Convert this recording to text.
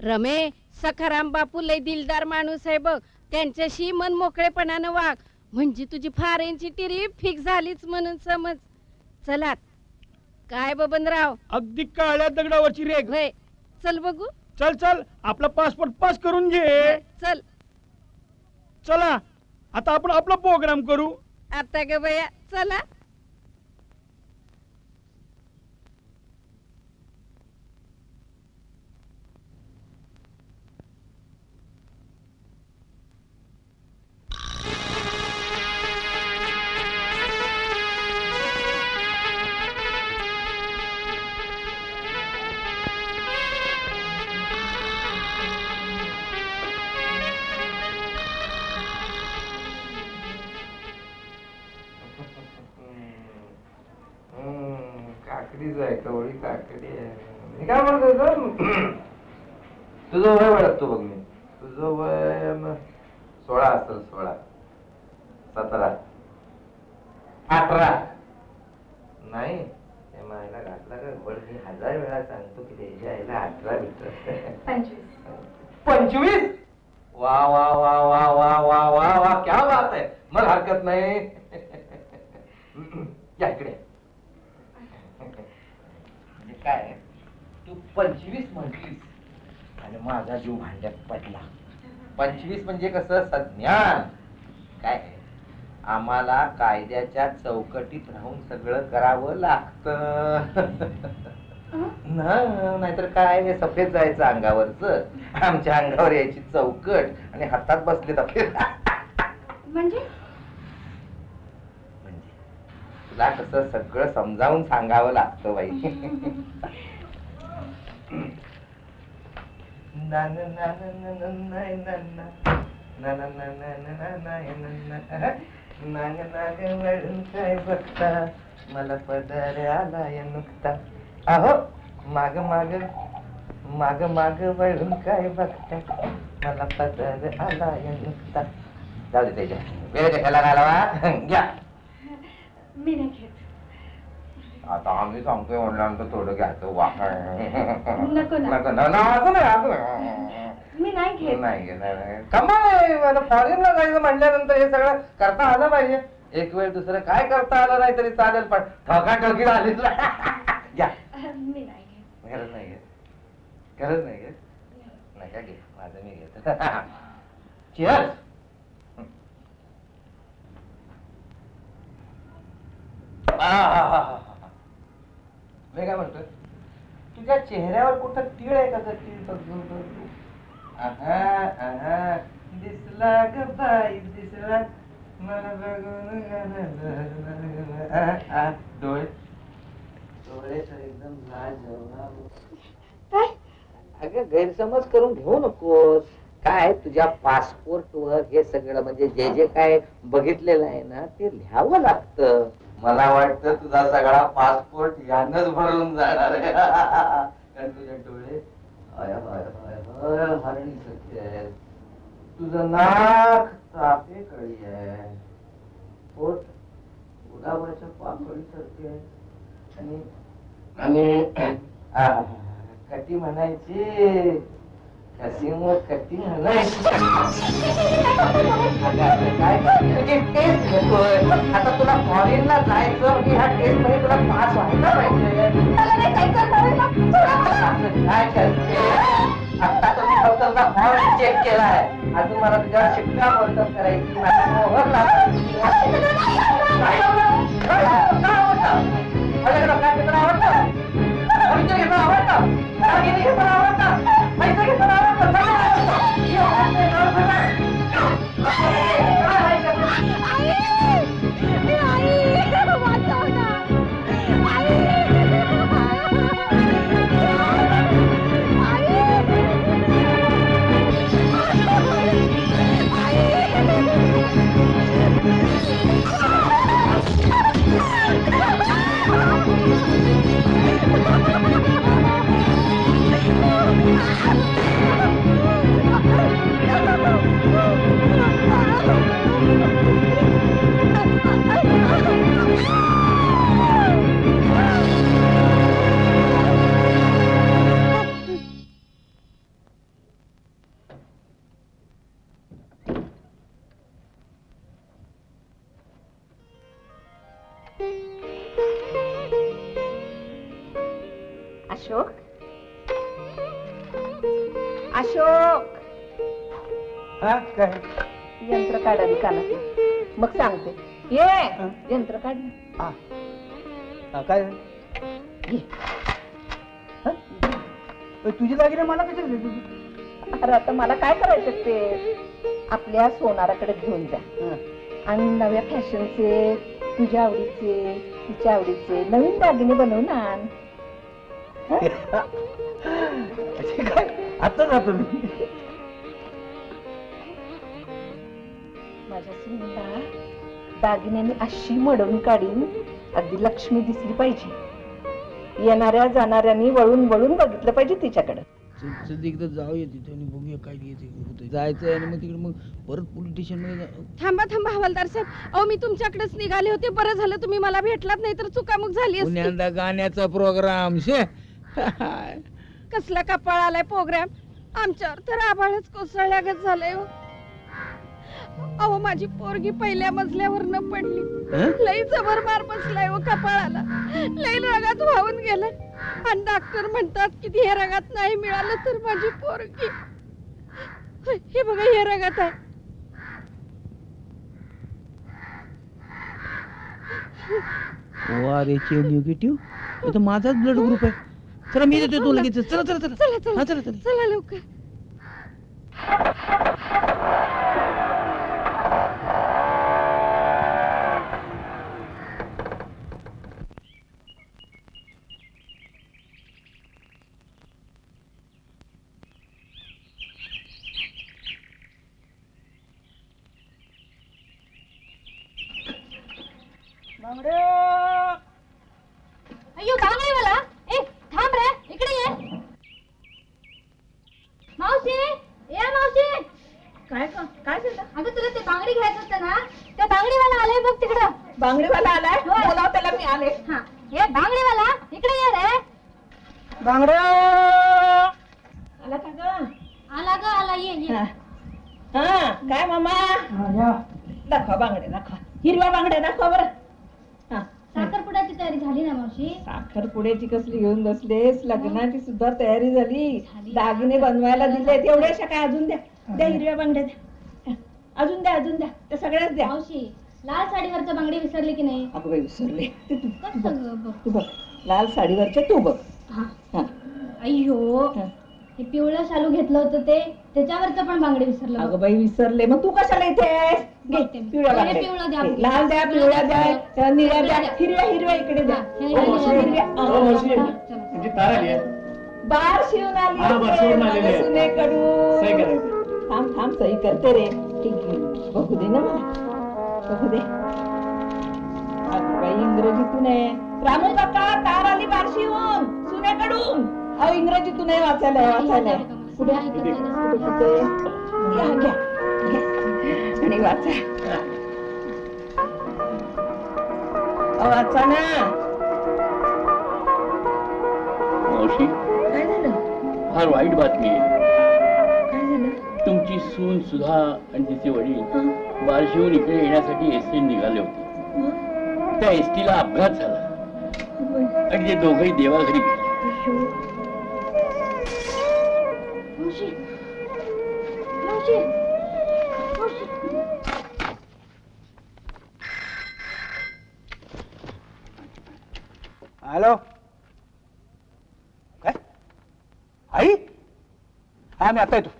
रमे सखाराम बापू लय दिलदार माणूस आहे बघ. त्यांच्याशी मन मोकळेपणानं वाग. म्हणजे तुझी फारेंची टिरी फिक्स झालीच म्हणून समज. चलात काय बबनराव? अगदी काळ्या दगडावरची रेग. वय चल बघू. चल चल. आपला पासपोर्ट पास करून घे. चल. चला. आता आपण आपला प्रोग्राम करू. आता ग बया चला. काकडीच आहे कवळी काकडी आहे. मी काय म्हणत तुझं वय वाढतो बघ मी. तुझं वय सोळा असेल सोळा. सतरा. अठरा. नाही हे मायला घातला का? घोड मी हजार वेळा सांगतो की त्याच्या आईला अठरा मिटर पंचवीस? वा वा वा वा वा वा वा वा क्या बात आहे. मग हरकत नाही. या इकडे. काय? तू पंचवीस म्हटलीस. आणि माझा जीव भांड्यात पडला. पंचवीस म्हणजे कसं? संज्ञान. काय? आम्हाला कायद्याच्या चौकटीत राहून सगळं करावं लागतं. ना नाहीतर काय हे सफेद जायचं अंगावरच? आमच्या अंगावर यायची चौकट आणि हातात बसले म्हणजे म्हणजे? तुला कसं सगळं समजावून सांगावं लागतं बाई नाग नाग वळून काय बघता मला पदर आला या नुकता अहो माग माग माग माग वळून काय बघता मला पदर आला या नुकता जाऊ दे त्याच्या वेळ कशाला घालावा घ्या मी नाही घेत. आता आम्ही सांगतोय म्हणल्यानंतर थोडं घ्यायचं वा नको ना. नको ना. ना, असं नाही असं नाही. मी नाही घेत. नाही घे, नाही, नाही. कमाल आहे. मला फॉरेनला जायचं म्हटल्यानंतर हे सगळं करता आलं पाहिजे. एक वेळ दुसरं काय करता आलं नाही तरी चालेल पण ठोका ठोकी झाली घ्या. मी नाही घेत. गरज नाही घेत. गरज नाही घेत? नका घे माझं मी घेतो. Cheers. मी काय म्हणतोय? तुझ्या चेहऱ्यावर कुठं तीळ आहे का तीळ. दिसला ग बाई दिसला. मला बघून. डोळे. डोळे तर एकदम अगं गैरसमज करून घेऊ नकोस. काय तुझ्या पासपोर्ट वर हे सगळं म्हणजे जे जे काय बघितलेलं आहे ना ते लिहावं लागतं. मला वाटतं तुझा सगळा पासपोर्ट यानच भरून जाणार आहे. कारण तुझे डोळे आय, आय, आहेत तुझं नाक तापे कळी आहे. पोट गुलाबाच्या पाकळीसारखे आहे. आणि आणि कटी म्हणायची. कशी मग कठीण टेस्ट घेतोय आता तुला फॉरेनला जायचं म्हणजे ह्या टेस्टमध्ये तुला पास व्हायला पाहिजे. काय करते? आता तुम्ही फक्त फॉर्म चेक केलाय. अजून मला तुझ्यावर शिक्का बर्तन करायची माझा मोहर लागला आवडतं? आवडतं? आवडतं? आवडतं? Ah! अशोक? अशोक! हा काय? यंत्र काढा दुकानात. मग सांगते. ये यंत्र काढ. हा. हा, काय? तुझी दागिने मला कशाला देतो तू? अरे आता मला काय करायचं ते? आपल्या सोनाराकडे घेऊन जा. हा. आणि नव्या फॅशनचे तुझ्या आवडीचे तिच्या आवडीचे नवीन दागिने बनवून आण काय आता जातो मी माझ्या सुनीला दागिन्याने अशी मडवून काढीन अगदी लक्ष्मी दिसली पाहिजे. येणाऱ्या जाणाऱ्यांनी वळून वळून बघितलं पाहिजे तिच्याकडे. एकदा जाऊया तिथे आणि बघूया काय येते होतं जायचं आणि मग तिकडे मग परत पोलीस स्टेशनमध्ये थांबा थांबा हवालदार साहेब. अहो मी तुमच्याकडेच निघाले होते. बरं झालं तुम्ही मला भेटलात नाही तर चुकामुक झाली असती. पुण्यांदा गाण्याचा प्रोग्राम शे. कसला कपाळ आलाय प्रोग्राम आमच्यावर तर आभाळच कोसळल्यागत झालंय हो. अहो माझी पोरगी पहिल्या मजल्यावर न पडली? लई जबर मार बसलाय हो कपाळाला. लई रगात वाहून गेलाय आणि डॉक्टर म्हणतात की हे रगात नाही मिळालं तर माझी पोरगी. हे बघा हे रगात आहे. रे निगेटिव्ह तर माझाच ब्लड ग्रुप आहे. चला मी देतो तू लगेच चला चला चला. चला चला. हा, चला चला. चला लवकर. अय्यो बांगडेवाला ए थांब रे इकडे ये मावशी? ए मावशी! काय काय झालं? अगं तुला ते बांगडी घ्यायचं होतं ना? त्या बांगडीवाला आलाय बघ तिकडं. बांगडीवाला आलाय? होय. बोलाव त्याला मी आले. हा. ए बांगडीवाला इकडे ये रे. बांगड! आला का ग? आला ग आला. ये ये. हा. हा, काय मामा? दाखवा बांगड्या दाखवा. हिरव्या बांगड्या दाखवा बरं. हा साखरपुड्याची तयारी झाली ना मावशी? साखरपुड्याची कसली घेऊन बसलेस? लग्नाची सुद्धा तयारी झाली. दागिने बनवायला दिले तेवढ्याशा काय? अजून द्या. द्या हिरव्या बांगड्या द्या. अजून द्या अजून द्या. त्या सगळ्याच द्या. मावशी लाल साडीवरचं बांगडी विसरली की नाही? अगं बाई विसरले. ते तू कसं ग बघ? तू बघ. लाल साडीवरचे तू बघ. हा. हा. अय्यो. हा. हे पिवळं शालू घेतलं होतं ते त्याच्यावरचं पण बांगडी विसरलं. अगं बाई विसरले मग तू कशाला इथे आहेस? घे, बघते मी. पिवळ्या पहिले बांगड्या. पिवळं द्या. घे, लाल द्या पिवळ्या द्या निळ्या द्या हिरव्या हिरव्या इकडे द्या हा, आणि हिरव्या. हिरव्या. हो, मावशी. चला. तार आली आहे बार शिवून आली हा, बार असेल शिवून आलेली आहे. माझ्या सुनेकडून. सही करायचं. थांब थांब सही करते रे ठीक आहे बघू दे ना मला बघू दे अगं बाई इंग्रजीतून आहे रामू काका तार आली बारशीहून सुनेकडून अहो इंग्रजीतून आहे वाचायला आहे, वाचायला आहे. पुढे पुढे पुढे. घ्या घ्या घ्या. आणि वाचा. अहो, वाचा ना. मावशी काय झालं? फार वाईट बातमी आहे. काय झालं? तुमची सून सुधा आणि तिचे वडील बारशीहून इकडे येण्यासाठी एस टी निघाले होते. त्या एस ला अपघात झाला. आणि ते दोघंही देवाघरी गेले. मावशी मावशी हॅलो काय आई हा मी आता येतो